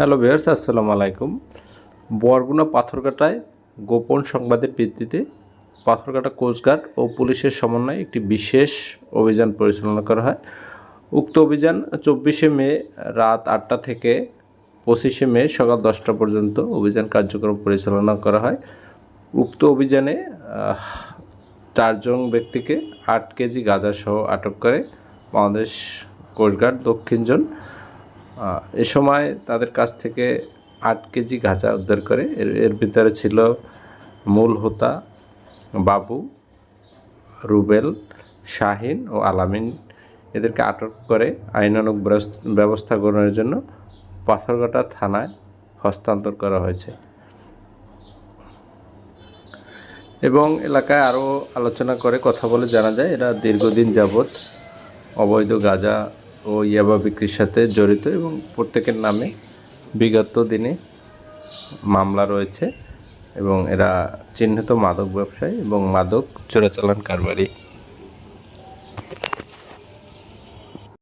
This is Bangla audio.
হ্যালো ভিউয়ার্স আসসালামু আলাইকুম। বরগুনা পাথরঘাটায় গোপন সংবাদের ভিত্তিতে পাথরঘাটা কোস্টগার্ড ও পুলিশের সমন্বয়ে একটি বিশেষ অভিযান পরিচালনা করা হয়। উক্ত অভিযান চব্বিশে মে রাত আটটা থেকে পঁচিশে মে সকাল দশটা পর্যন্ত অভিযান কার্যক্রম পরিচালনা করা হয়। উক্ত অভিযানে চারজন ব্যক্তিকে আট কেজি গাঁজা সহ আটক করে বাংলাদেশ কোস্টগার্ড দক্ষিণ জোন আহ, এ সময় তাদের কাছ থেকে আট কেজি গাঁজা উদ্ধার করে। এর এর ভিতরে ছিল মূল হোতা, বাবু, রুবেল, শাহিন ও আলামিন। এদেরকে আটক করে ব্যবস- ব্যবস্থা গ্রহণের জন্য পাথরঘাটা থানায় হস্তান্তর করা হয়েছে। এবং এলাকায় আরও আলোচনা করে কথা বলে জানা যায়, এরা দীর্ঘদিন যাবৎ অবৈধ গাঁজা ও ইয়াবা বিক্রির সাথে জড়িত এবং প্রত্যেকের নামে বিগত দিনে মামলা রয়েছে এবং এরা চিহ্নিত মাদক ব্যবসায়ী এবং মাদক চোরাচালান কারবারি।